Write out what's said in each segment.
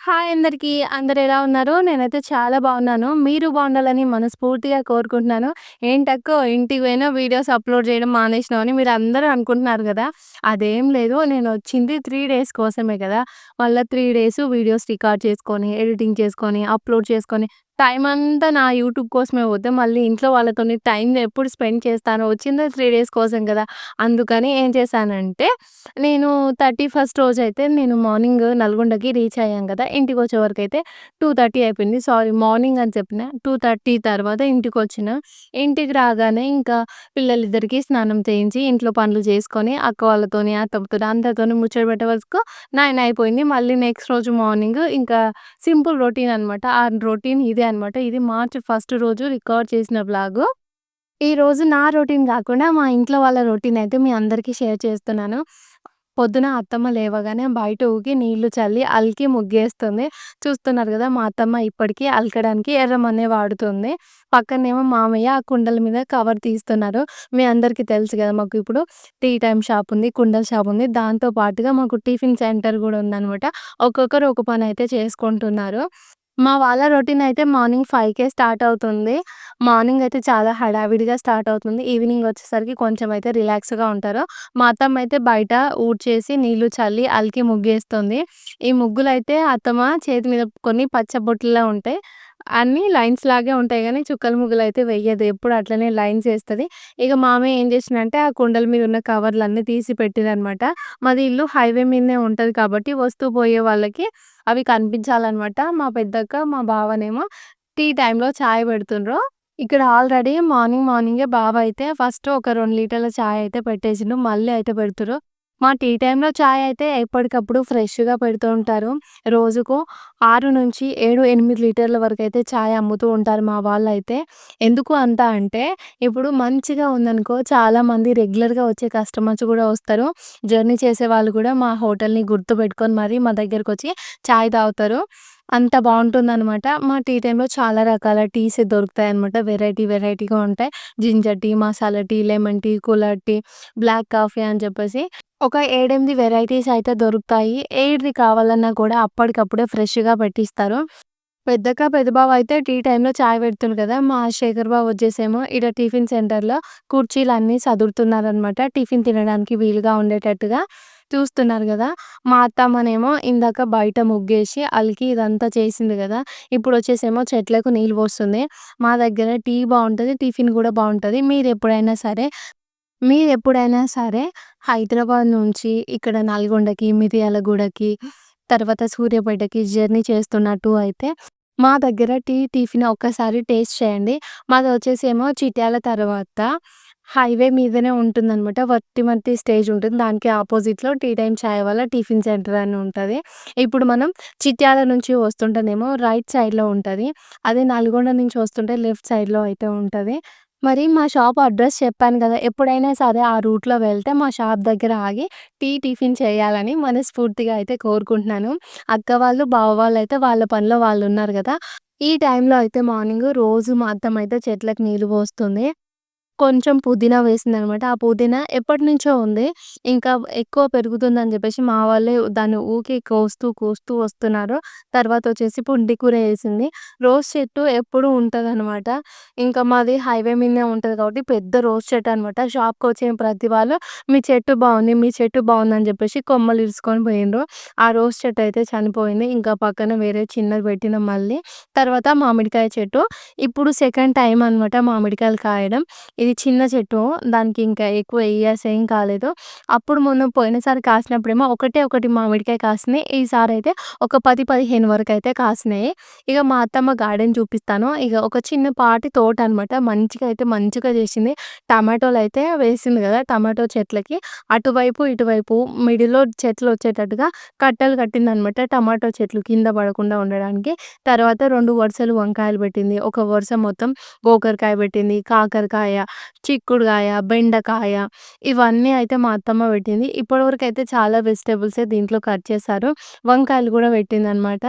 Hi అందరికీ. అందరు ఎలా ఉన్నారు? నేనైతే చాలా బాగున్నాను. మీరు బాగుండాలని మనస్ఫూర్తిగా కోరుకుంటున్నాను. ఏంటక్కో ఇంటికి పోయినా వీడియోస్ అప్‌లోడ్ చేయడం మానేసినావు అని మీరందరూ అనుకుంటున్నారు కదా అదేం లేదు. నేను వచ్చింది త్రీ డేస్ కోసమే కదా మళ్ళీ త్రీ డేస్ వీడియోస్ రికార్డ్ చేసుకొని, ఎడిటింగ్ చేసుకొని, అప్‌లోడ్ చేసుకొని, టైం అంతా నా యూట్యూబ్ కోసమే పోతే మళ్ళీ ఇంట్లో వాళ్ళతోని టైం ఎప్పుడు స్పెండ్ చేస్తాను. వచ్చిందో త్రీ డేస్ కోసం కదా అందుకని ఏం చేశానంటే, నేను 31st రోజైతే నేను మార్నింగ్ నల్గొండకి రీచ్ అయ్యాను గదా! ఇంటికొచ్చేవరకైతే 2:30 అయిపోయింది. సారీ మార్నింగ్ అని చెప్పిన. 2:30 తర్వాత ఇంటికి వచ్చిన ఇంటికి రాగానే ఇంకా పిల్లలిద్దరికీ స్నానం చేయించి, ఇంట్లో పనులు చేసుకొని, అక్క వాళ్ళతోని, అత్తమ్మతో అందరితోని ముచ్చట పెట్టే వరకు 9 అయిపోయింది. మళ్ళీ నెక్స్ట్ రోజు మార్నింగ్ ఇంకా సింపుల్ రొటీన్ అనమాట. ఆ రొటీన్ ఇదే అనమాట. ఇది మార్చ్ ఫస్ట్ రోజు రికార్డ్ చేసిన బ్లాగు ఈ రోజు నా రొటీన్ కాకుండా మా ఇంట్లో వాళ్ళ రొటీన్ అయితే మీ అందరికీ షేర్ చేస్తున్నాను. పొద్దున అత్తమ్మ లేవగానే బయట ఊకి నీళ్ళు చల్లి, అలికి ముగ్గేస్తుంది. చూస్తున్నారు కదా మా అత్తమ్మ ఇప్పటికీ అలకడానికి ఎర్రమనే వాడుతుంది. పక్కనేమో మామయ్య ఆ కుండల మీద కవర్ తీస్తున్నారు. మీ అందరికీ తెలుసు కదా మాకు ఇప్పుడు టీ టైం షాప్ ఉంది. కుండల షాప్ ఉంది. దాంతో పాటుగా మాకు టిఫిన్ సెంటర్ కూడా ఉందనమాట. ఒక్కొక్కరు ఒక అయితే చేసుకుంటున్నారు. మా వాళ్ళ రొటీన్ అయితే మార్నింగ్ ఫైవ్కే స్టార్ట్ అవుతుంది. మార్నింగ్ అయితే చాలా హడావిడిగా స్టార్ట్ అవుతుంది. ఈవినింగ్ వచ్చేసరికి కొంచెం అయితే రిలాక్స్‌గా ఉంటారు. మా అత్తమ్మ అయితే బయట ఊడ్చేసి, నీళ్ళు చల్లి, అలికి ముగ్గేస్తుంది. ఈ ముగ్గులు అయితే అత్తమ్మ చేతి మీద కొన్ని పచ్చ ఉంటాయి. అన్నీ లైన్స్ లాగే ఉంటాయి గానీ చుక్కల అయితే వెయ్యదు. ఎప్పుడు అట్లనే లైన్స్ ఏస్తది. ఇక మామయ్య ఏం చేసిండంటే ఆ కుండల మీద ఉన్న కవర్‌లన్నీ తీసి పెట్టిండనమాట. మాది ఇల్లు హైవే మీదనే ఉంటది కాబట్టి వస్తూ పోయే వాళ్ళకి అవి కనిపించాలనమాట. మా పెద్దక్క, మా బావనేమో టీ టైంలో చాయ్ పెడుతుండ్రు. ఇక్కడ ఆల్రెడీ మార్నింగ్ మార్నింగే బావ అయితే ఫస్ట్ ఒక 2 లీటర్ల చాయ్ అయితే పెట్టేసిండు. మళ్ళీ అయితే పెడుతుర్రు. మా టీ టైంలో చాయ్ అయితే ఎప్పటికప్పుడు ఫ్రెష్‌గా పెడుతూ ఉంటారు. రోజుకు 6-7, 8 లీటర్ల వరకు అయితే చాయ్ అమ్ముతూ ఉంటారు మా వాళ్ళు అయితే ఎందుకు అంత అంటే ఇప్పుడు మంచిగా ఉందనుకో చాలామంది రెగ్యులర్‌గా వచ్చే కస్టమర్స్ కూడా వస్తారు. జర్నీ చేసే వాళ్ళు కూడా మా హోటల్‌ని గుర్తుపెట్టుకొని మరి మా దగ్గరకొచ్చి చాయ్ తాగుతారు. అంత బావుంటుందనమాట. మా టీ టైంలో చాలా రకాల టీస్ దొరుకుతాయనమాట. వెరైటీ వెరైటీగా ఉంటాయి. Ginger tea, masala tea, lemon tea, cooler tea, black coffee అని చెప్పేసి ఒక 7, 8 వెరైటీస్ అయితే దొరుకుతాయి. ఏది కావాలన్నా కూడా అప్పటికప్పుడే ఫ్రెష్‌గా పెట్టిస్తారు. పెద్దక్క, పెద్ద అయితే టీ టైంలో చాయ్ పెడుతుంది కదా మా శేఖర్ బాబు వచ్చేసేమో ఇక్కడ టిఫిన్ సెంటర్‌లో కుర్చీలు అన్నీ సదురుతున్నారనమాట. టిఫిన్ తినడానికి వీలుగా ఉండేటట్టుగా. చూస్తున్నారు కదా మా అత్తమ్మనేమో ఇందాక బయట ముగ్గేసి, అలికి ఇదంతా చేసింది కదా ఇప్పుడు వచ్చేసేమో చెట్లకు నీళ్ళు పోస్తుంది. మా దగ్గర టీ బాగుంటుంది టిఫిన్ కూడా బాగుంటుంది మీరు ఎప్పుడైనా సరే మీరు ఎప్పుడైనా సరే హైదరాబాద్ నుంచి ఇక్కడ నల్గొండకి, మిర్యాలగూడకి, తర్వాత సూర్యాపేటకి జర్నీ చేస్తున్నట్టు అయితే మా దగ్గర టీ, టిఫిన్ ఒక్కసారి టేస్ట్ చేయండి. మాదొచ్చేసేమో చిట్యాల తర్వాత హైవే మీదనే ఉంటుందనమాట. వట్టిమట్టి స్టేజ్ ఉంటుంది. దానికి ఆపోజిట్లో టీ టైమ్ చాయ్ వాళ్ళ టిఫిన్ సెంటర్ అని ఉంటది. ఇప్పుడు మనం చిట్యాల నుంచి వస్తుంటేనేమో రైట్ సైడ్‌లో ఉంటది. అదే నల్గొండ నుంచి వస్తుంటే లెఫ్ట్ సైడ్‌లో అయితే ఉంటది. మరి మా షాప్ అడ్రస్ చెప్పాను కదా ఎప్పుడైనా సరే ఆ రూట్‌లో వెళ్తే మా షాప్ దగ్గర ఆగి టీ, టిఫిన్ చేయాలని మనస్ఫూర్తిగా అయితే కోరుకుంటున్నాను. అక్క వాళ్ళు, బావ వాళ్ళైతే వాళ్ళ పనిలో వాళ్ళు ఉన్నారు కదా ఈ టైంలో అయితే మార్నింగ్ రోజు మా అత్తమ్మ అయితే చెట్లకు నీళ్ళు పోస్తుంది. కొంచెం పుదీనా వేసిందనమాట. ఆ పుదీనా ఎప్పటినుంచో ఉంది. ఇంకా ఎక్కువ పెరుగుతుందని చెప్పేసి మా వాళ్ళే దాన్ని ఊకి కోస్తూ, కోస్తూ వస్తున్నారు. తర్వాత వచ్చేసి పుండి కూర వేసింది రోజ్ చెట్టు ఎప్పుడు ఉంటుంది అనమాట ఇంకా మాది హైవే మీదనే ఉంటుంది కాబట్టి పెద్ద రోజ్ షాప్కి వచ్చిన ప్రతి వాళ్ళు మీ చెట్టు బాగుంది మీ చెట్టు బాగుందని చెప్పేసి కొమ్మలు ఇరుసుకొని పోయిండ్రు. ఆ రోజ్ చెట్టు అయితే చనిపోయింది. ఇంకా పక్కన వేరే చిన్నది పెట్టిన మళ్ళీ. తర్వాత మామిడికాయ చెట్టు. ఇప్పుడు సెకండ్ టైం అనమాట మామిడికాయలు కాయడం. ఇది చిన్న చెట్టు. దానికి ఇంకా ఎక్కువ ఇయర్స్ ఏం కాలేదు. అప్పుడు మొన్న పోయినసారి కాసినప్పుడేమో ఒకటే ఒకటి మామిడికాయ కాసినాయి. ఈసారైతే ఒక పది పదిహేను వరకు అయితే కాసినాయి. ఇక మా అత్తమ్మ గార్డెన్ చూపిస్తాను. ఇక ఒక చిన్న పాటి తోట అనమాట. మంచిగా అయితే మంచిగా చేసింది. టమాటోలు అయితే వేసింది కదా టమాటో చెట్లకి అటువైపు, ఇటువైపు మిడిల్‌లో చెట్లొచ్చేటట్టుగా కట్టలు కట్టిందనమాట. టమాటో చెట్లు కింద పడకుండా ఉండడానికి. తర్వాత రెండు వరుసలు వంకాయలు పెట్టింది. ఒక వరుస మొత్తం గోకరకాయ పెట్టింది. కాకరకాయ, చిక్కుడుకాయ బెండకాయ ఇవన్నీ అయితే మా అత్తమ్మ పెట్టింది. ఇప్పటివరకైతే చాలా వెజిటబుల్సే దీంట్లో కట్ చేశారు. వంకాయలు కూడా పెట్టింది అనమాట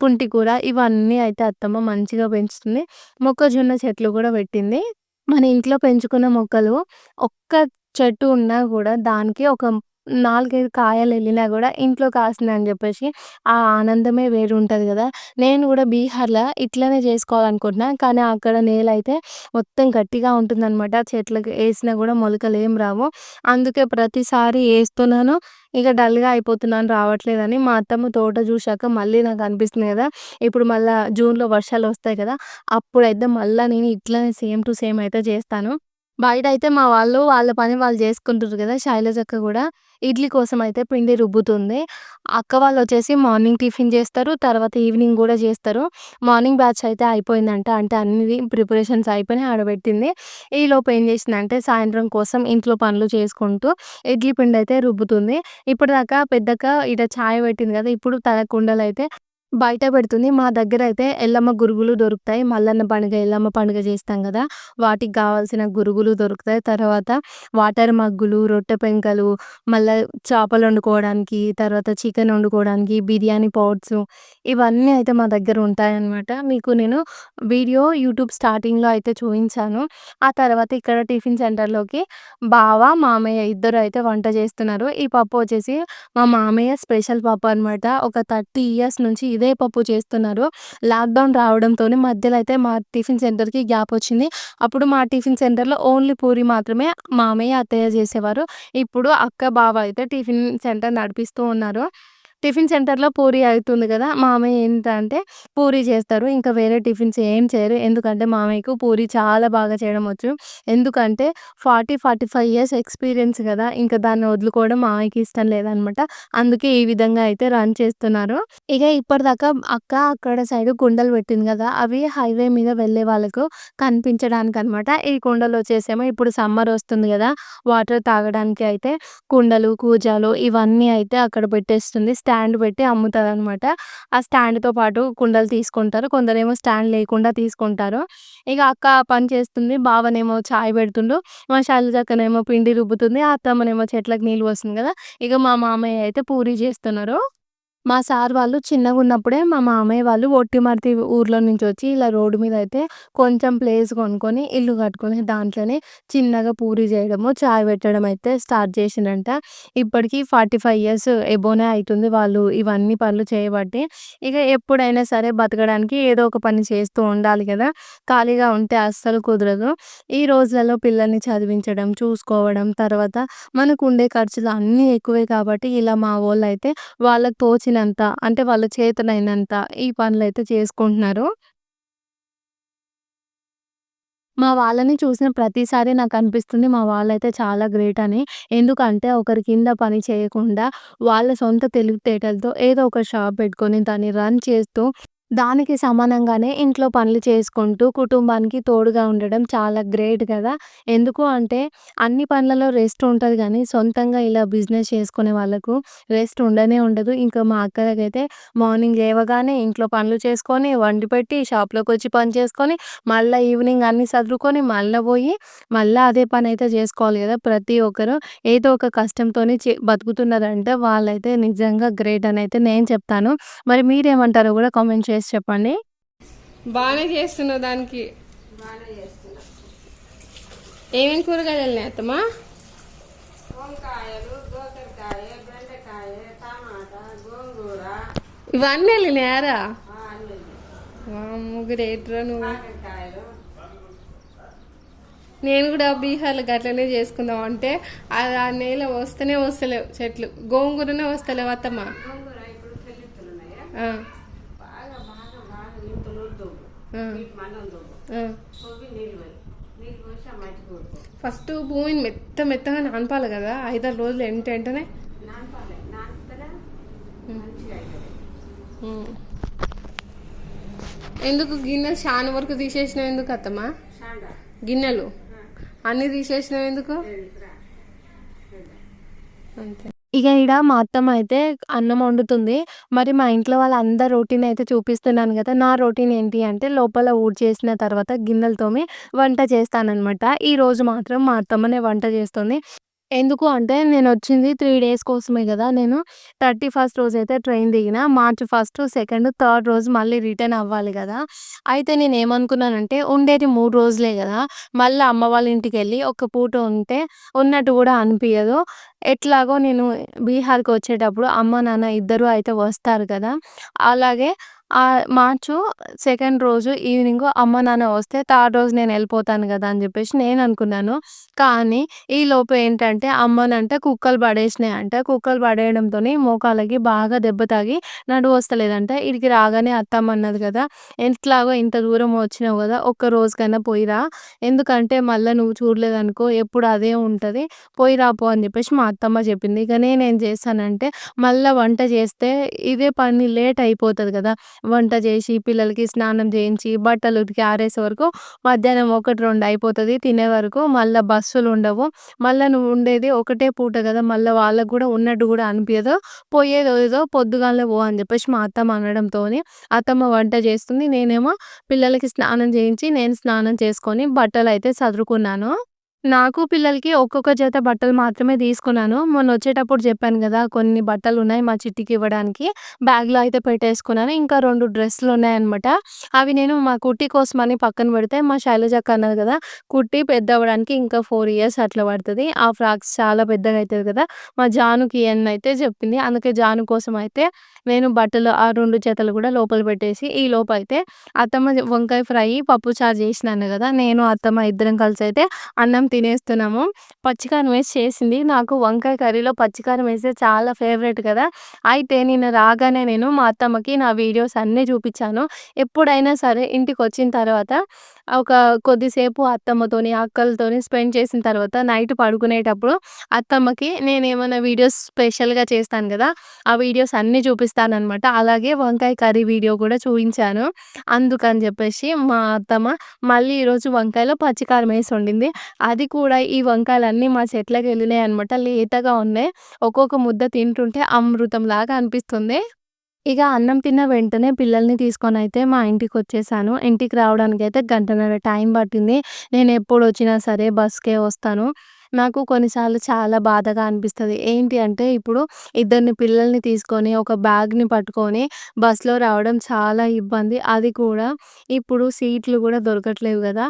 పుంటి కూర ఇవన్నీ అయితే అత్తమ్మ మంచిగా పెంచుతుంది. మొక్కజొన్న చెట్లు కూడా పెట్టింది. మన ఇంట్లో పెంచుకున్న మొక్కలు ఒక్క చెట్టు ఉన్నా కూడా దానికి ఒక నాలుగైదు కాయలు వెళ్ళినా కూడా ఇంట్లో కాస్తని చెప్పేసి ఆ ఆనందమే వేడి ఉంటుంది కదా నేను కూడా బీహార్లో ఇట్లనే చేసుకోవాలనుకుంటున్నా కానీ అక్కడ నేలయితే మొత్తం గట్టిగా ఉంటుందనమాట. చెట్లకి కూడా మొలకలు ఏం రావు. అందుకే ప్రతిసారి వేస్తున్నాను ఇక డల్‌గా అయిపోతున్నాను రావట్లేదని. మా అత్తమ్మ తోట చూశాక మళ్ళీ నాకు అనిపిస్తుంది కదా ఇప్పుడు మళ్ళీ జూన్‌లో వర్షాలు వస్తాయి కదా! అప్పుడైతే మళ్ళీ నేను ఇట్లనే సేమ్ టు సేమ్ అయితే చేస్తాను బయట అయితే మా వాళ్ళు వాళ్ళ పని వాళ్ళు జేసుకుంటుర్రు గదా! శైలజక్క కూడా ఇడ్లీ కోసం అయితే పిండి రుబ్బుతుంది. అక్క వాళ్ళు వచ్చేసి మార్నింగ్ టిఫిన్ చేస్తారు తర్వాత ఈవినింగ్ కూడా చేస్తారు మార్నింగ్ బ్యాచ్ అయితే అయిపోయిందంట. అంటే అన్ని ప్రిపరేషన్స్ అయిపోయినాయి. ఆడబెట్టింది ఈలోపు ఏం చేసిందంటే సాయంత్రం కోసం ఇంట్లో పనులు చేసుకుంటూ ఇడ్లీ పిండి అయితే రుబ్బుతుంది. ఇప్పటిదాకా పెద్దక్క ఇట చాయ్ పెట్టింది కదా ఇప్పుడు తన కుండలయితే బయట పెడుతుంది. మా దగ్గర అయితే ఎల్లమ్మ గురుగులు దొరుకుతాయి. మల్లన్న పండుగ, ఎల్లమ్మ పండుగ చేస్తాం కదా వాటికి కావాల్సిన గురుగులు దొరుకుతాయి. తర్వాత వాటర్ మగ్గులు, రొట్టె పెంకలు, మళ్ళా చేపలొండుకోవడానికి, తర్వాత చికెన్ వండుకోవడానికి, బిర్యానీ పాట్సు ఇవన్నీ అయితే మా దగ్గర ఉంటాయన్నమాట మీకు నేను వీడియో యూట్యూబ్ స్టార్టింగ్‌లో అయితే చూపించాను ఆ తర్వాత ఇక్కడ టిఫిన్ సెంటర్‌లోకి బావ, మామయ్య ఇద్దరు అయితే వంట చేస్తున్నారు ఈ పప్పు వచ్చేసి మా మామయ్య స్పెషల్ పప్పు అనమాట. ఒక 30 ఇయర్స్ నుంచి ఇదే పప్పు చేస్తున్నారు. లాక్‌డౌన్ రావడంతోనే మధ్యలో అయితే మా టిఫిన్ సెంటర్‌కి గ్యాప్ వచ్చింది అప్పుడు మా టిఫిన్ సెంటర్‌లో ఓన్లీ పూరి మాత్రమే మామయ్య, అత్తయ్య చేసేవారు ఇప్పుడు అక్క, బావ అయితే టిఫిన్ సెంటర్ నడిపిస్తూ ఉన్నారు. టిఫిన్ సెంటర్‌లో పూరి అవుతుంది కదా మామయ్య ఏంటంటే పూరి చేస్తారు. ఇంకా వేరే టిఫిన్స్ ఏం చేయరు. ఎందుకంటే మామయ్యకు పూరి చాలా బాగా చేయడం వచ్చు. ఎందుకంటే 40, 45 ఇయర్స్ ఎక్స్‌పీరియన్స్ కదా ఇంకా దాన్ని వదులుకోవడం మామయ్యకి ఇష్టం లేదనమాట. అందుకే ఈ విధంగా అయితే రన్ చేస్తున్నారు. ఇక ఇప్పటిదాకా అక్క అక్కడ సైడ్ కుండలు పెట్టింది కదా అవి హైవే మీద వెళ్ళే వాళ్ళకు కనిపించడానికి అనమాట ఈ కుండలు వచ్చేసేమో ఇప్పుడు సమ్మర్ వస్తుంది కదా వాటర్ తాగడానికి అయితే కుండలు, కూజాలు ఇవన్నీ అయితే అక్కడ పెట్టేస్తుంది. స్టా స్టాండ్ పెట్టి అమ్ముతదనమాట. ఆ స్టాండ్‌తో పాటు కుండలు తీసుకుంటారు. కొందరేమో స్టాండ్ లేకుండా తీసుకుంటారు. ఇక అక్క పని చేస్తుంది. బావనేమో చాయ్ పెడుతుండు. మా శైలజక్కనేమో పిండి రుబ్బుతుంది. అత్తమ్మనేమో చెట్లకు నీళ్ళు పోస్తుంది కదా ఇక మా మామయ్య అయితే పూరి చేస్తున్నారు మా సార్ వాళ్ళు చిన్నగా ఉన్నప్పుడే మా మామయ్య వాళ్ళు ఒట్టిమర్తి ఊర్లో నుంచి వచ్చి ఇలా రోడ్డు మీద అయితే కొంచెం ప్లేస్ కొనుక్కొని ఇల్లు కట్టుకొని దాంట్లోనే చిన్నగా పూరి చేయడము చాయ్ పెట్టడం అయితే స్టార్ట్ జేసిండ్రంట. ఇప్పటికి 45 ఇయర్స్ ఎబోనే అవుతుంది వాళ్ళు ఇవన్నీ పనులు చేయబట్టి. ఇక ఎప్పుడైనా సరే బతకడానికి ఏదో ఒక పని చేస్తూ ఉండాలి కదా ఖాళీగా ఉంటే అస్సలు కుదరదు. ఈ రోజులలో పిల్లల్ని చదివించడం, చూసుకోవడం, తర్వాత మనకు ఉండే ఖర్చులు అన్నీ ఎక్కువే కాబట్టి ఇలా మా వోళ్ళైతే వాళ్ళకి తోచినంత అంటే వాళ్ళ చేతనైనంత ఈ పనులైతే చేసుకుంటున్నారు. మా వాళ్ళని చూసిన ప్రతిసారి నాకనిపిస్తుంది మా వాళ్ళైతే చాలా గ్రేట్ అని. ఎందుకంటే ఒకరి కింద పని చేయకుండా వాళ్ళ సొంత తెలివితేటలతో ఏదో ఒక షాప్ పెట్టుకొని దాన్ని రన్ చేస్తూ దానికి సమానంగానే ఇంట్లో పనులు చేసుకుంటూ కుటుంబానికి తోడుగా ఉండడం చాలా గ్రేట్ కదా ఎందుకు అంటే అన్ని పనులలో రెస్ట్ ఉంటది కానీ సొంతంగా ఇలా బిజినెస్ చేసుకునే వాళ్ళకు రెస్ట్ ఉండనే ఉండదు. ఇంకా మా అక్కలకైతే మార్నింగ్ లేవగానే ఇంట్లో పనులు చేసుకొని, వండి పెట్టి షాప్లోకి వచ్చి పని చేసుకొని, మళ్ళా ఈవినింగ్ అన్నీ చదువుకొని మళ్ళా పోయి మళ్ళా అదే పని అయితే చేసుకోవాలి కదా ప్రతి ఒక్కరు ఏదో ఒక కష్టంతోనే చే బతుకుతున్నారంటే వాళ్ళైతే నిజంగా గ్రేట్ అని అయితే నేను చెప్తాను. మరి మీరేమంటారో కూడా కామెంట్ చేసి చెప్పండి. బాగానే చేస్తున్నావు దానికి. ఏమేమి కూరగాయలు వెళ్ళినాయి అత్తమ్మా? వంకాయలు గోకరకాయ బెండకాయ టమాటా గోంగూర. ఇవన్నీ వెళ్ళినాయారా ఆ, అన్నీ ముగ్గురు ఏట్రా నువ్వు. నేను కూడా బీహార్లో గట్లనే చేసుకుందాం అంటే అది ఆ నేల వస్తేనే వస్తలేవు చెట్లు. గోంగూరనే వస్తలేవు అత్తమ్మ. ఫస్ట్ భూమిని మెత్త మెత్తగా నానపాలి కదా ఐదారు రోజులు ఎంట వెంటనే ఉమ్. ఎందుకు గిన్నెలు చాలా వరకు తీసేసినావు ఎందుకు అత్తమ్మా? గిన్నెలు? అన్ని తీసేసినావు ఎందుకు? అంతే. ఇక ఈడ మా అత్తమ్మ అయితే అన్నం వండుతుంది. మరి మా ఇంట్లో వాళ్ళందరి రొటీన్ అయితే చూపిస్తున్నాను కదా నా రొటీన్ ఏంటి అంటే లోపల ఊడ్చేసిన తర్వాత గిన్నెలతోమి వంట చేస్తాననమాట. ఈరోజు మాత్రం మా అత్తమ్మనే వంట చేస్తుంది. ఎందుకు అంటే నేను వచ్చింది త్రీ డేస్ కోసమే కదా నేను థర్టీ ఫస్ట్ రోజు అయితే ట్రైన్ దిగిన. మార్చ్ ఫస్ట్, సెకండ్, థర్డ్ రోజు మళ్ళీ రిటర్న్ అవ్వాలి కదా అయితే నేను ఏమనుకున్నానంటే ఉండేది మూడు రోజులే కదా మళ్ళీ అమ్మ వాళ్ళ ఇంటికి వెళ్ళి ఒక పూట ఉంటే ఉన్నట్టు కూడా అనిపించదు ఎట్లాగో నేను బీహార్‌కి వచ్చేటప్పుడు అమ్మ, నాన్న ఇద్దరు అయితే వస్తారు కదా! అలాగే మార్చు సెకండ్ రోజు ఈవినింగ్ అమ్మ, నాన్న వస్తే థర్డ్ రోజు నేను వెళ్ళిపోతాను కదా అని చెప్పేసి నేను అనుకున్నాను కానీ ఈ లోపు ఏంటంటే అమ్మనంట కుక్కలు పడేసినాయి అంట కుక్కలు పడేయడంతో మోకాళ్ళకి బాగా దెబ్బ తాగి నడువొస్తలేదంట. ఇడికి రాగానే అత్తమ్మ అన్నది కదా ఎట్లాగో ఇంత దూరం వచ్చినావు కదా ఒక్క రోజుకన్నా పోయిరా. ఎందుకంటే మళ్ళా నువ్వు చూడలేదనుకో ఎప్పుడు అదే ఉంటుంది పోయిరా పో అని చెప్పేసి మా అత్తమ్మ చెప్పింది. ఇక నేనేం చేస్తానంటే మళ్ళీ వంట చేస్తే ఇదే పని లేట్ అయిపోతుంది కదా వంట చేసి, పిల్లలకి స్నానం చేయించి, బట్టలు ఉతికి ఆరేసే వరకు మధ్యాహ్నం ఒకటి రెండు అయిపోతుంది. తినే వరకు బస్సులు ఉండవు. మళ్ళీ నువ్వు ఉండేది ఒకటే పూట కదా. మళ్ళీ వాళ్ళకు కూడా ఉన్నట్టు కూడా అనిపించదు పోయేదో ఏదో పొద్దుగాలే పో అని చెప్పేసి మా అత్తమ్మ అనడంతోని అత్తమ్మ వంట చేస్తుంది. నేనేమో పిల్లలకి స్నానం చేయించి, నేను స్నానం చేసుకొని బట్టలైతే చదువుకున్నాను నాకు, పిల్లలకి ఒక్కొక్క జత బట్టలు మాత్రమే తీసుకున్నాను. మొన్న వచ్చేటప్పుడు చెప్పాను కదా కొన్ని బట్టలు ఉన్నాయి మా చిట్టికి ఇవ్వడానికి. బ్యాగ్‌లో అయితే పెట్టేసుకున్నాను. ఇంకా 2 డ్రెస్సులున్నాయన్నమాట. అవి నేను మా కుట్టి కోసమని పక్కన పెడితే మా శైలజక్క అన్నది కదా కుట్టి పెద్దవ్వడానికి ఇంకా 4 ఇయర్స్ అట్లా పడతది. ఆ ఫ్రాక్స్ చాలా పెద్దగా అయితది కదా మా జానుకి ఇయ్యనయితే చెప్పింది. అందుకే జాను కోసం అయితే నేను బట్టలు ఆ 2 జతలు కూడా లోపల పెట్టేసి ఈ లోపల అయితే అత్తమ్మ వంకాయ ఫ్రై, పప్పు చారు చేసినాను కదా నేను, అత్తమ్మ ఇద్దరం కలిసి అయితే అన్నం తినేస్తున్నాము. పచ్చికారం వేసి చేసింది. నాకు వంకాయ కర్రీలో పచ్చికారం వేస్తే చాలా ఫేవరెట్ కదా! అయితే నిన్న రాగానే నేను మా అత్తమ్మకి నా వీడియోస్ అన్నీ చూపించాను ఎప్పుడైనా సరే ఇంటికి వచ్చిన తర్వాత ఒక కొద్దిసేపు అత్తమ్మతోని, అక్కలతోని స్పెండ్ చేసిన తర్వాత నైట్ పడుకునేటప్పుడు అత్తమ్మకి నేను ఏమైనా వీడియోస్ స్పెషల్‌గా చేస్తాను కదా ఆ వీడియోస్ అన్నీ చూపిస్తాననమాట. అలాగే వంకాయ కర్రీ వీడియో కూడా చూపించాను అందుకని చెప్పేసి మా అత్తమ్మ మళ్ళీ ఈరోజు వంకాయలో పచ్చికారం వేసి వండింది. అది కూడా ఈ వంకాయలన్నీ మా చెట్లకి వెళ్ళినాయి అనమాట లేతగా ఉన్నాయి. ఒక్కొక్క ముద్ద తింటుంటే అమృతం లాగా అనిపిస్తుంది. ఇక అన్నం తిన్న వెంటనే పిల్లల్ని తీసుకొని అయితే మా ఇంటికి వచ్చేసాను ఇంటికి రావడానికి అయితే గంటన్నర టైం పట్టింది. నేను ఎప్పుడు వచ్చినా సరే బస్‌కే వస్తాను. నాకు కొన్నిసార్లు చాలా బాధగా అనిపిస్తుంది ఏంటి అంటే ఇప్పుడు ఇద్దరిని పిల్లల్ని తీసుకొని ఒక బ్యాగ్‌ని పట్టుకొని బస్‌లో రావడం చాలా ఇబ్బంది. అది కూడా ఇప్పుడు సీట్లు కూడా దొరకట్లేవు కదా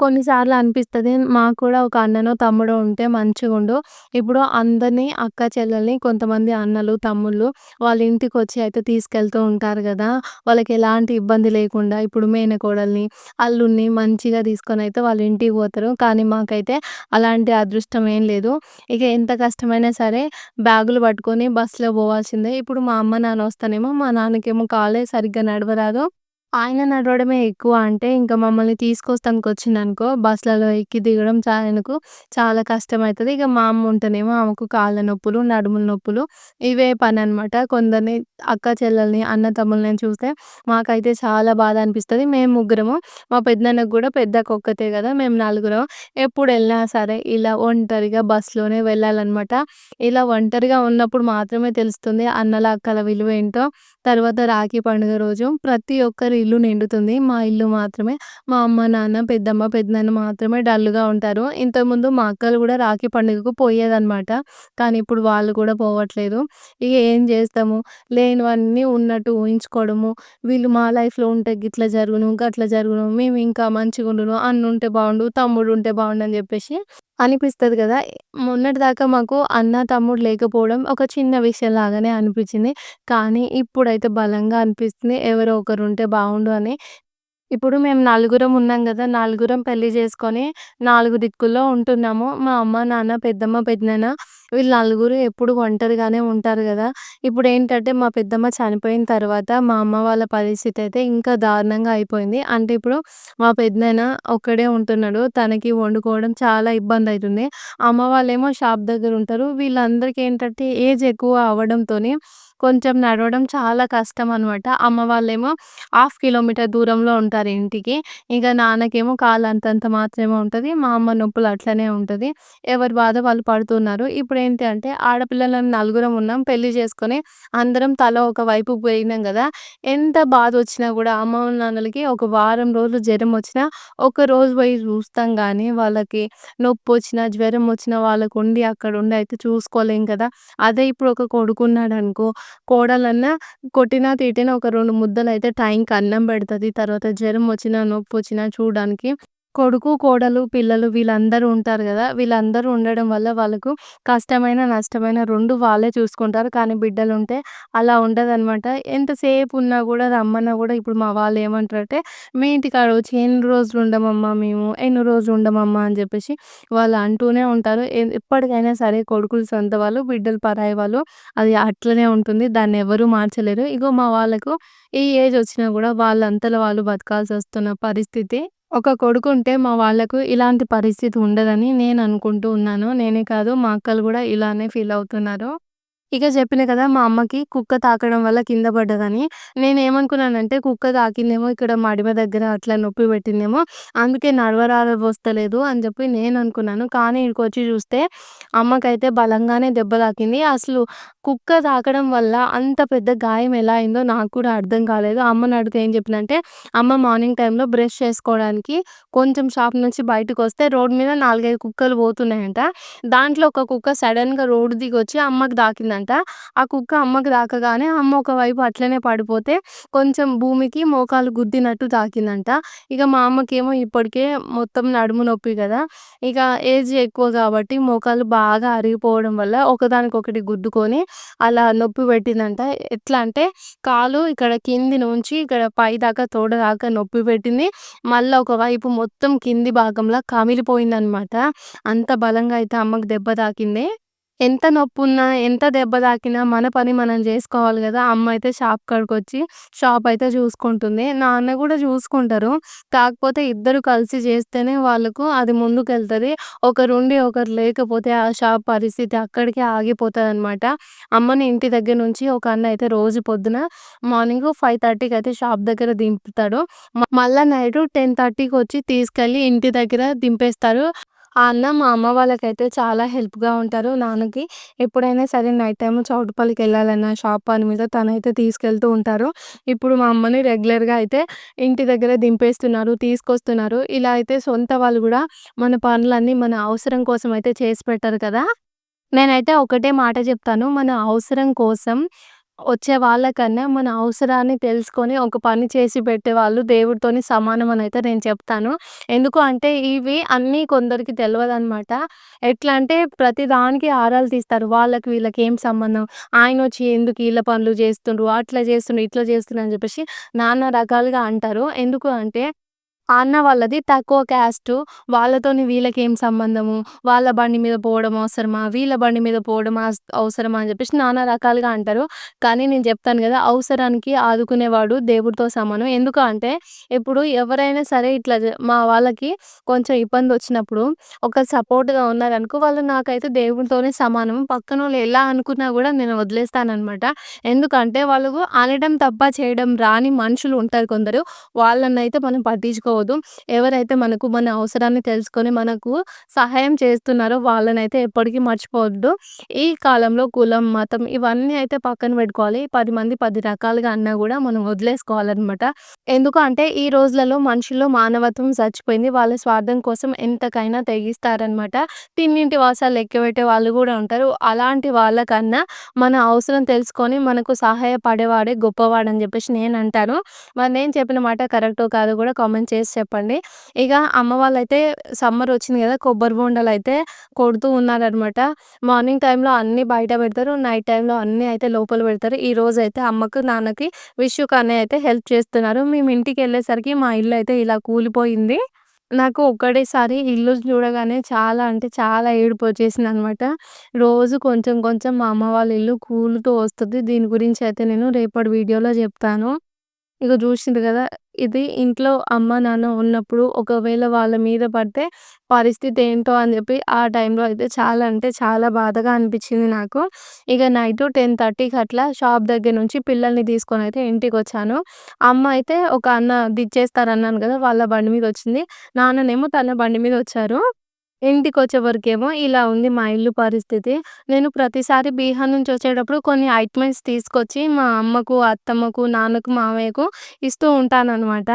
కొన్నిసార్లు అనిపిస్తుంది మాకు కూడా ఒక అన్ననో, తమ్ముడో ఉంటే మంచిగుండు. ఇప్పుడు అందరిని అక్క చెల్లెల్ని కొంతమంది అన్నలు, తమ్ముళ్ళు వాళ్ళ ఇంటికొచ్చి అయితే తీసుకెళ్తూ ఉంటారు కదా వాళ్ళకి ఎలాంటి ఇబ్బంది లేకుండా ఇప్పుడు మేనకోడల్ని, అల్లుడిని మంచిగా తీసుకొని అయితే వాళ్ళ ఇంటికి పోతారు. కానీ మాకైతే అలాంటి అదృష్టం ఏం లేదు. ఇక ఎంత కష్టమైనా సరే బ్యాగులు పట్టుకొని బస్సులో పోవాల్సిందే. ఇప్పుడు మా అమ్మ, నాన్న వస్తేనేమో మా నాన్నకేమో కాలే సరిగ్గా నడవరాదు. ఆయన నడవడమే ఎక్కువ అంటే ఇంక మమ్మల్ని తీసుకొస్తానికొచ్చిండనుకో బస్సులలో ఎక్కి దిగడం చా ఆయనకు చాలా కష్టమవుతుంది ఇక మా అమ్మ ఉంటేనేమో ఆమెకు కాళ్ళ నొప్పులు, నడుముల నొప్పులు ఇవే పని అనమాట కొందరిని అక్క చెల్లెల్ని, అన్న తమ్ముళ్ళని చూస్తే మాకైతే చాలా బాధ అనిపిస్తుంది మేము ముగ్గురము. మా పెదనాన్నకు కూడా పెద్దక్క ఒక్కతే కదా మేము నలుగురం. ఎప్పుడు వెళ్ళినా సరే ఇలా ఒంటరిగా బస్సులోనే వెళ్ళాలన్నమాట ఇలా ఒంటరిగా ఉన్నప్పుడు మాత్రమే తెలుస్తుంది అన్నల, అక్కల విలువ ఏంటో తర్వాత రాఖీ పండుగ రోజు ప్రతి ఒక్కరి ఇల్లు నిండుతుంది. మా ఇల్లు మాత్రమే మా అమ్మ, నాన్న, పెద్దమ్మ, పెద్దనాన్న మాత్రమే డల్‌గా ఉంటారు. ఇంతకుముందు మా అక్కలు కూడా రాఖీ పండుగకు పోయేదనమాట. కానీ ఇప్పుడు వాళ్ళు కూడా పోవట్లేదు. ఇక ఏం చేస్తాము లేనివన్నీ ఉన్నట్టు ఊహించుకోవడము. వీళ్ళు మా లైఫ్‌లో ఉంటే గిట్ల జరుగును, గట్ల జరుగును, మేము ఇంకా మంచిగా ఉండము అన్న ఉంటే బాగుండు తమ్ముడు ఉంటే బాగుండు అని చెప్పేసి అనిపిస్తుంది కదా మొన్నటి మొన్నటిదాకా మాకు అన్న, తమ్ముడు లేకపోవడం ఒక చిన్న విషయం లాగానే అనిపించింది కానీ ఇప్పుడైతే బలంగా అనిపిస్తుంది. ఎవరో ఒకరు ఉంటే బాగుండు అని. ఇప్పుడు మేము నలుగురం ఉన్నాం కదా నలుగురం పెళ్ళి చేసుకొని నాలుగు దిక్కుల్లో ఉంటున్నాము. మా అమ్మ, నాన్న, పెద్దమ్మ, పెదనాన్న వీళ్ళు నలుగురు ఎప్పుడు ఒంటరిగానే ఉంటారు కదా ఇప్పుడు ఏంటంటే మా పెద్దమ్మ చనిపోయిన తర్వాత మా అమ్మ వాళ్ళ పరిస్థితి అయితే ఇంకా దారుణంగా అయిపోయింది. అంటే ఇప్పుడు మా పెద్దనాన్న ఒక్కడే ఉంటున్నాడు. తనకి వండుకోవడం చాలా ఇబ్బంది అవుతుంది అమ్మ వాళ్ళేమో షాప్ దగ్గర ఉంటారు. వీళ్ళందరికీ ఏంటంటే ఏజ్ ఎక్కువ అవ్వడంతోని కొంచెం నడవడం చాలా కష్టం అనమాట. అమ్మ వాళ్ళేమో హాఫ్ కిలోమీటర్ దూరంలో ఉంటారు ఇంటికి. ఇక నాన్నకేమో కాలు అంతంత మాత్రమే ఉంటుంది మా అమ్మ నొప్పులు అట్లనే ఉంటుంది ఎవరి బాధ వాళ్ళు పడుతున్నారు. ఇప్పుడు ఏంటి అంటే ఆడపిల్లలను నలుగురం ఉన్నాం. పెళ్ళి చేసుకొని అందరం తల ఒక వైపు పోయినాం కదా ఎంత బాధ వచ్చినా కూడా అమ్మ నాన్నలకి ఒక వారం రోజులు జ్వరం వచ్చినా ఒక రోజు పోయి చూస్తాం కానీ వాళ్ళకి నొప్పి వచ్చినా జ్వరం వచ్చినా అక్కడ ఉండి అయితే చూసుకోలేం కదా! అదే ఇప్పుడు ఒక కొడుకున్నాడు అనుకో కోడలన్నా కొట్టినా, తిట్టినా ఒక రెండు ముద్దలు అయితే టైంకి అన్నం పెడతది. తర్వాత జ్వరం వచ్చినా, నొప్పొచ్చినా చూడడానికి కొడుకు, కోడలు, పిల్లలు వీళ్ళందరూ ఉంటారు గదా! వీళ్ళందరూ ఉండడం వల్ల వాళ్ళకు కష్టమైన, నష్టమైన 2 వాళ్ళే చూసుకుంటారు. కానీ బిడ్డలుంటే అలా ఉండదనమాట. ఎంతసేపు ఉన్నా గూడా రమ్మన్నా గూడా ఇప్పుడు మా వాళ్ళు ఏమంటారంటే, "మీ ఇంటికాడ వచ్చి ఎన్ని రోజులు ఉండమమ్మా మేము, ఎన్ని రోజులు ఉండమమ్మా" అని జెప్పేసి వాళ్ళు అంటూనే ఉంటారు. ఎ ఎప్పటికైనా సరే కొడుకులు సొంత వాళ్ళు, బిడ్డలు పరాయి వాళ్ళు. అది అట్లనే ఉంటుంది. దాన్నెవ్వరూ మార్చలేరు. ఇగో మా వాళ్ళకు ఈ ఏజ్ వచ్చినా గూడా వాళ్ళంతలో వాళ్ళు బతకాల్సొస్తున్న పరిస్థితి. ఒక కొడుకుంటే మా వాళ్ళకు ఇలాంటి పరిస్థితి ఉండదని నేను అనుకుంటూ ఉన్నాను. నేనే కాదు మా అక్కలు కూడా ఇలానే ఫీల్ అవుతున్నారు. ఇక చెప్పిన కదా! మా అమ్మకి కుక్క తాకడం వల్ల కింద పడ్డదని. నేనేమనుకున్నానంటే కుక్క తాకిందేమో ఇక్కడ మడిమ దగ్గర అట్లా నొప్పి పెట్టిందేమో. అందుకే నడవరావస్తలేదు అని చెప్పి నేను అనుకున్నాను కానీ ఈడకొచ్చి చూస్తే అమ్మకైతే బలంగానే దెబ్బ తాకింది. అసలు కుక్క తాకడం వల్ల అంత పెద్ద గాయం ఎలా అయిందో నాకు కూడా అర్థం కాలేదు. అమ్మని అడిగితే ఏం చెప్పినంటే అమ్మ మార్నింగ్ టైంలో బ్రష్ చేసుకోవడానికి కొంచెం షాప్ నుంచి బయటకొస్తే రోడ్ మీద 4, 5 కుక్కలు పోతున్నాయంట. దాంట్లో ఒక కుక్క సడెన్‌గా రోడ్ దిగొచ్చి అమ్మకి తాకిందంట. ఆ కుక్క అమ్మకు తాకగానే అమ్మ ఒకవైపు అట్లనే పడిపోతే కొంచెం భూమికి మోకాలు గుద్దినట్టు తాకిందంట. ఇక మా అమ్మకేమో ఇప్పటికే మొత్తం నడుము నొప్పి కదా ఇక ఏజ్ ఎక్కువ కాబట్టి మోకాలు బాగా అరిగిపోవడం వల్ల ఒకదానికొకటి గుద్దుకొని అలా నొప్పి పెట్టిందంట. ఎట్లా అంటే కాలు ఇక్కడ కింది నుంచి ఇక్కడ పై దాకా తోడ దాకా నొప్పి పెట్టింది. మళ్ళీ ఒకవైపు మొత్తం కింది భాగంలో కమిలిపోయిందనమాట. అంత బలంగా అయితే అమ్మకు దెబ్బ తాకింది. ఎంత నొప్పున్నా, ఎంత దెబ్బ తాకినా మన పని మనం చేసుకోవాలి కదా అమ్మ అయితే షాప్ కాడికి వచ్చి షాప్ అయితే చూసుకుంటుంది. నాన్న కూడా చూసుకుంటారు. కాకపోతే ఇద్దరు కలిసి చేస్తేనే వాళ్ళకు అది ముందుకెళ్తుంది ఒకరుండి ఒకరు లేకపోతే ఆ షాప్ పరిస్థితి అక్కడికే ఆగిపోతుంది అనమాట అమ్మని ఇంటి దగ్గర నుంచి ఒక అన్న అయితే రోజు పొద్దున మార్నింగ్ 5:30కి అయితే షాప్ దగ్గర దింపుతాడు. మళ్ళా నైట్ 10:30కి వచ్చి తీసుకెళ్ళి ఇంటి దగ్గర దింపేస్తారు. ఆ అన్న మా అమ్మ వాళ్ళకైతే చాలా హెల్ప్‌గా ఉంటారు నాన్నకి. ఎప్పుడైనా సరే నైట్ టైం చౌటుపల్లికి వెళ్ళాలన్నా షాప్ పని మీద తనైతే తీసుకెళ్తూ ఉంటారు. ఇప్పుడు మా అమ్మని రెగ్యులర్‌గా అయితే ఇంటి దగ్గర దింపేస్తున్నారు, తీసుకొస్తున్నారు. ఇలా అయితే సొంత వాళ్ళు కూడా మన పనులన్నీ మన అవసరం కోసం అయితే చేసి పెట్టరు కదా! నేనైతే ఒకటే మాట చెప్తాను. మన అవసరం కోసం వచ్చే వాళ్ళకన్నా మన అవసరాన్ని తెలుసుకొని ఒక పని చేసి పెట్టేవాళ్ళు దేవుడితోని సమానం అని అయితే నేను చెప్తాను. ఎందుకు అంటే ఇవి అన్నీ కొందరికి తెలియదు అనమాట ఎట్లా అంటే ప్రతి దానికి ఆరాలు తీస్తారు. వాళ్ళకి వీళ్ళకి ఏం సంబంధం? ఆయన వచ్చి ఎందుకు వీళ్ళ పనులు చేస్తుండ్రు, అట్లా చేస్తుండ్రు, ఇట్లా చేస్తుండ్రు అని చెప్పేసి నానా రకాలుగా అంటారు. ఎందుకు అంటే ఆ అన్న వాళ్ళది తక్కువ క్యాస్టు. వాళ్ళతోని వీళ్ళకేం సంబంధము? వాళ్ళ బండి మీద పోవడం అవసరమా? వీళ్ళ బండి మీద పోవడం అస్ అవసరమా? అని చెప్పేసి నానా రకాలుగా అంటారు. కానీ నేను చెప్తాను కదా అవసరానికి ఆదుకునేవాడు దేవుడితో సమానం. ఎందుకు అంటే ఇప్పుడు ఎవరైనా సరే ఇట్లా మా వాళ్ళకి కొంచెం ఇబ్బంది వచ్చినప్పుడు ఒక సపోర్ట్‌గా ఉన్నారనుకో వాళ్ళు నాకైతే దేవుడితోనే సమానం. పక్కన వాళ్ళు ఎలా అనుకున్నా కూడా నేను వదిలేస్తాననమాట. ఎందుకంటే వాళ్ళు అనడం తప్ప చేయడం రాని మనుషులు ఉంటారు కొందరు. వాళ్ళనైతే మనం పట్టించుకో పట్టించుకోవద్దు. ఎవరైతే మనకు మన అవసరాన్ని తెలుసుకొని మనకు సహాయం చేస్తున్నారో వాళ్ళనైతే ఎప్పటికీ మర్చిపోవద్దు. ఈ కాలంలో కులం, మతం ఇవన్నీ అయితే పక్కన పెట్టుకోవాలి. పది మంది పది రకాలుగా అన్నా కూడా మనం వదిలేసుకోవాలన్నమాట ఎందుకు అంటే ఈ రోజులలో మనుషుల్లో మానవత్వం చచ్చిపోయింది. వాళ్ళ స్వార్థం కోసం ఎంతకైనా తెగిస్తారనమాట. తిన్నింటి వాసాలు లెక్కపెట్టే వాళ్ళు కూడా ఉంటారు. అలాంటి వాళ్ళకన్నా మన అవసరం తెలుసుకొని మనకు సహాయపడేవాడే గొప్పవాడని చెప్పేసి నేను అంటాను మరి నేను చెప్పిన మాట కరెక్టో కాదో కూడా కామెంట్ చేసి చెప్పండి. ఇక అమ్మ వాళ్ళైతే సమ్మర్ వచ్చింది కదా కొబ్బరి బోండాలైతే కొడుతూ ఉన్నారనమాట. మార్నింగ్ టైంలో అన్నీ బయట పెడతారు. నైట్ టైంలో అన్నీ అయితే లోపల పెడతారు. ఈ రోజు అయితే అమ్మకు, నాన్నకి విషుకి అనే అయితే హెల్ప్ చేస్తున్నారు. మేము ఇంటికి వెళ్ళేసరికి మా ఇల్లు అయితే ఇలా కూలిపోయింది. నాకు ఒక్కటేసారి ఇల్లు చూడగానే చాలా అంటే చాలా ఏడుపు వచ్చేసింది అనమాట రోజు కొంచెం కొంచెం మా అమ్మ వాళ్ళ ఇల్లు కూలుతూ వస్తుంది దీని గురించి అయితే నేను రేపటి వీడియోలో చెప్తాను. ఇగో చూసింది కదా ఇది ఇంట్లో అమ్మ, నాన్న ఉన్నప్పుడు ఒకవేళ వాళ్ళ మీద పడితే పరిస్థితి ఏంటో అని చెప్పి ఆ టైంలో అయితే చాలా అంటే చాలా బాధగా అనిపించింది నాకు. ఇక నైట్ టెన్ థర్టీకి అట్లా షాప్ దగ్గర నుంచి పిల్లల్ని తీసుకొని అయితే ఇంటికి వచ్చాను. అమ్మ అయితే ఒక అన్న దించేస్తారన్నాను కదా వాళ్ళ బండి మీద వచ్చింది. నాన్ననేమో తన బండి మీద వచ్చారు. ఇంటికి వచ్చేవరకేమో ఇలా ఉంది మా ఇల్లు పరిస్థితి. నేను ప్రతిసారి బీహార్ నుంచి వచ్చేటప్పుడు కొన్ని ఐటమ్స్ తీసుకొచ్చి మా అమ్మకు, అత్తమ్మకు, నాన్నకు, మామయ్యకు ఇస్తూ ఉంటానన్నమాట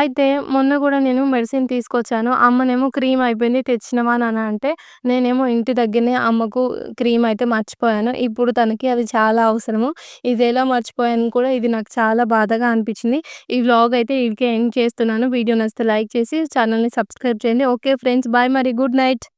అయితే మొన్న కూడా నేను మెడిసిన్ తీసుకొచ్చాను. అమ్మనేమో క్రీమ్ అయిపోయింది తెచ్చినవా అని అంటే, నేనేమో ఇంటి దగ్గరనే అమ్మకు క్రీమ్ అయితే మర్చిపోయాను. ఇప్పుడు తనకి అది చాలా అవసరము. ఇది ఎలా మర్చిపోయాను కూడా ఇది నాకు చాలా బాధగా అనిపించింది ఈ వ్లాగ్ అయితే ఇదికే ఎండ్ చేస్తున్నాను. వీడియో నచ్చితే లైక్ చేసి ఛానల్ని సబ్స్క్రైబ్ చేయండి. ఓకే ఫ్రెండ్స్ బాయ్ మరి గుడ్ నైట్. It.